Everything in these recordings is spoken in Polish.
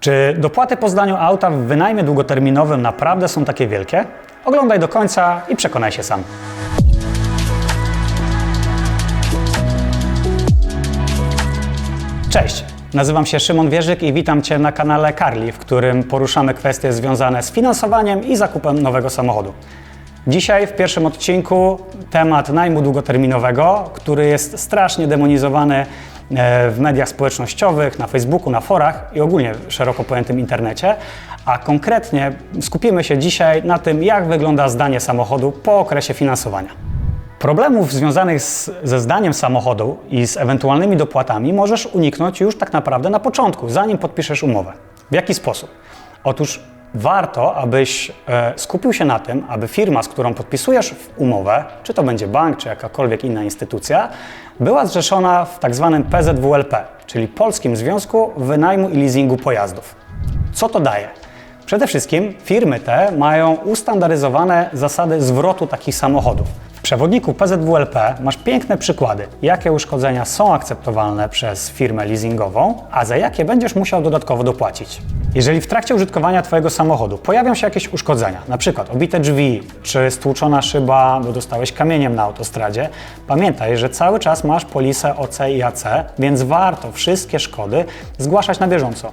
Czy dopłaty po zdaniu auta w wynajmie długoterminowym naprawdę są takie wielkie? Oglądaj do końca i przekonaj się sam. Cześć, nazywam się Szymon Wierzyk i witam Cię na kanale Carly, w którym poruszamy kwestie związane z finansowaniem i zakupem nowego samochodu. Dzisiaj w pierwszym odcinku temat najmu długoterminowego, który jest strasznie demonizowany w mediach społecznościowych, na Facebooku, na forach i ogólnie szeroko pojętym internecie, a konkretnie skupimy się dzisiaj na tym, jak wygląda zdanie samochodu po okresie finansowania. Problemów związanych z, ze zdaniem samochodu i z ewentualnymi dopłatami możesz uniknąć już tak naprawdę na początku, zanim podpiszesz umowę. W jaki sposób? Otóż warto, abyś e, skupił się na tym, aby firma, z którą podpisujesz umowę, czy to będzie bank, czy jakakolwiek inna instytucja, była zrzeszona w tak zwanym PZWLP, czyli Polskim Związku Wynajmu i Leasingu Pojazdów. Co to daje? Przede wszystkim firmy te mają ustandaryzowane zasady zwrotu takich samochodów. Przewodniku PZWLP masz piękne przykłady, jakie uszkodzenia są akceptowalne przez firmę leasingową, a za jakie będziesz musiał dodatkowo dopłacić. Jeżeli w trakcie użytkowania Twojego samochodu pojawią się jakieś uszkodzenia, np. obite drzwi czy stłuczona szyba, bo dostałeś kamieniem na autostradzie, pamiętaj, że cały czas masz polisę OC i AC, więc warto wszystkie szkody zgłaszać na bieżąco.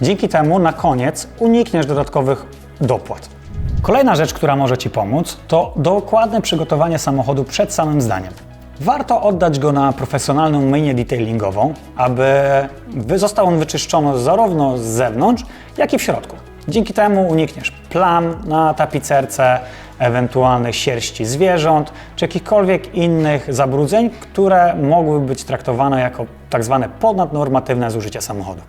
Dzięki temu na koniec unikniesz dodatkowych dopłat. Kolejna rzecz, która może Ci pomóc, to dokładne przygotowanie samochodu przed samym zdaniem. Warto oddać go na profesjonalną myjnię detailingową, aby został on wyczyszczony zarówno z zewnątrz, jak i w środku. Dzięki temu unikniesz plam na tapicerce, ewentualnych sierści zwierząt, czy jakichkolwiek innych zabrudzeń, które mogłyby być traktowane jako tak zwane ponadnormatywne zużycie samochodu.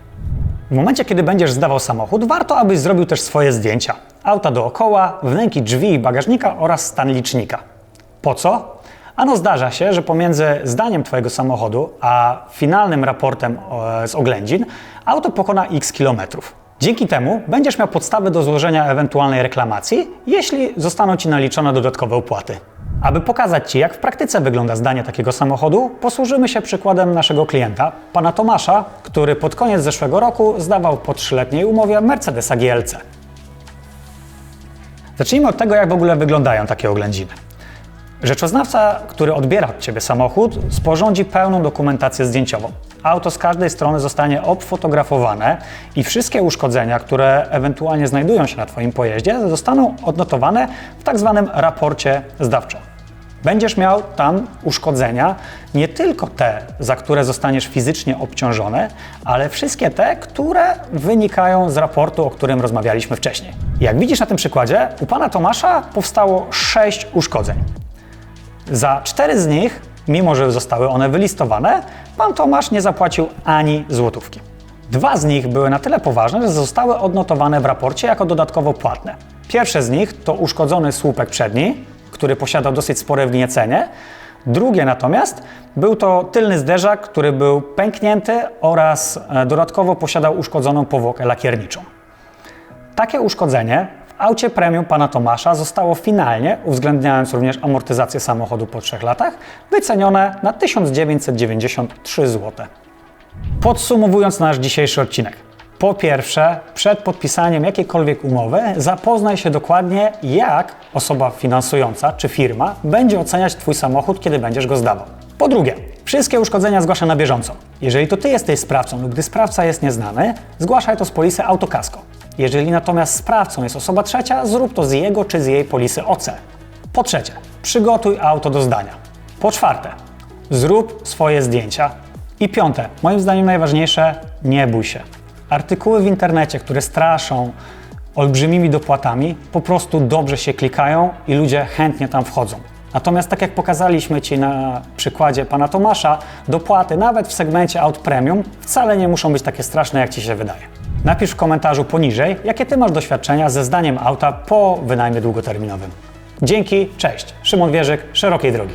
W momencie, kiedy będziesz zdawał samochód, warto, abyś zrobił też swoje zdjęcia. Auta dookoła, wnęki drzwi i bagażnika oraz stan licznika. Po co? Ano zdarza się, że pomiędzy zdaniem Twojego samochodu a finalnym raportem e, z oględzin auto pokona x kilometrów. Dzięki temu będziesz miał podstawy do złożenia ewentualnej reklamacji, jeśli zostaną Ci naliczone dodatkowe opłaty. Aby pokazać Ci, jak w praktyce wygląda zdanie takiego samochodu, posłużymy się przykładem naszego klienta, pana Tomasza, który pod koniec zeszłego roku zdawał po trzyletniej umowie Mercedesa GLC. Zacznijmy od tego, jak w ogóle wyglądają takie oględziny. Rzeczoznawca, który odbiera od Ciebie samochód, sporządzi pełną dokumentację zdjęciową. Auto z każdej strony zostanie obfotografowane i wszystkie uszkodzenia, które ewentualnie znajdują się na Twoim pojeździe, zostaną odnotowane w tak zwanym raporcie zdawczym. Będziesz miał tam uszkodzenia, nie tylko te, za które zostaniesz fizycznie obciążony, ale wszystkie te, które wynikają z raportu, o którym rozmawialiśmy wcześniej. Jak widzisz na tym przykładzie, u pana Tomasza powstało sześć uszkodzeń. Za cztery z nich, mimo że zostały one wylistowane, pan Tomasz nie zapłacił ani złotówki. Dwa z nich były na tyle poważne, że zostały odnotowane w raporcie jako dodatkowo płatne. Pierwsze z nich to uszkodzony słupek przedni, który posiadał dosyć spore wgniecenie. Drugie natomiast był to tylny zderzak, który był pęknięty oraz e, dodatkowo posiadał uszkodzoną powłokę lakierniczą. Takie uszkodzenie w aucie premium pana Tomasza zostało finalnie, uwzględniając również amortyzację samochodu po 3 latach, wycenione na 1993 zł. Podsumowując nasz dzisiejszy odcinek. Po pierwsze, przed podpisaniem jakiejkolwiek umowy zapoznaj się dokładnie, jak osoba finansująca czy firma będzie oceniać Twój samochód, kiedy będziesz go zdawał. Po drugie, wszystkie uszkodzenia zgłaszaj na bieżąco. Jeżeli to Ty jesteś sprawcą lub gdy sprawca jest nieznany, zgłaszaj to z polisy Autokasko. Jeżeli natomiast sprawcą jest osoba trzecia, zrób to z jego czy z jej polisy OC. Po trzecie, przygotuj auto do zdania. Po czwarte, zrób swoje zdjęcia. I piąte, moim zdaniem najważniejsze, nie bój się. Artykuły w internecie, które straszą olbrzymimi dopłatami, po prostu dobrze się klikają i ludzie chętnie tam wchodzą. Natomiast tak jak pokazaliśmy Ci na przykładzie pana Tomasza, dopłaty nawet w segmencie aut premium wcale nie muszą być takie straszne, jak Ci się wydaje. Napisz w komentarzu poniżej, jakie Ty masz doświadczenia ze zdaniem auta po wynajmie długoterminowym. Dzięki, cześć. Szymon Wierzyk, Szerokiej Drogi.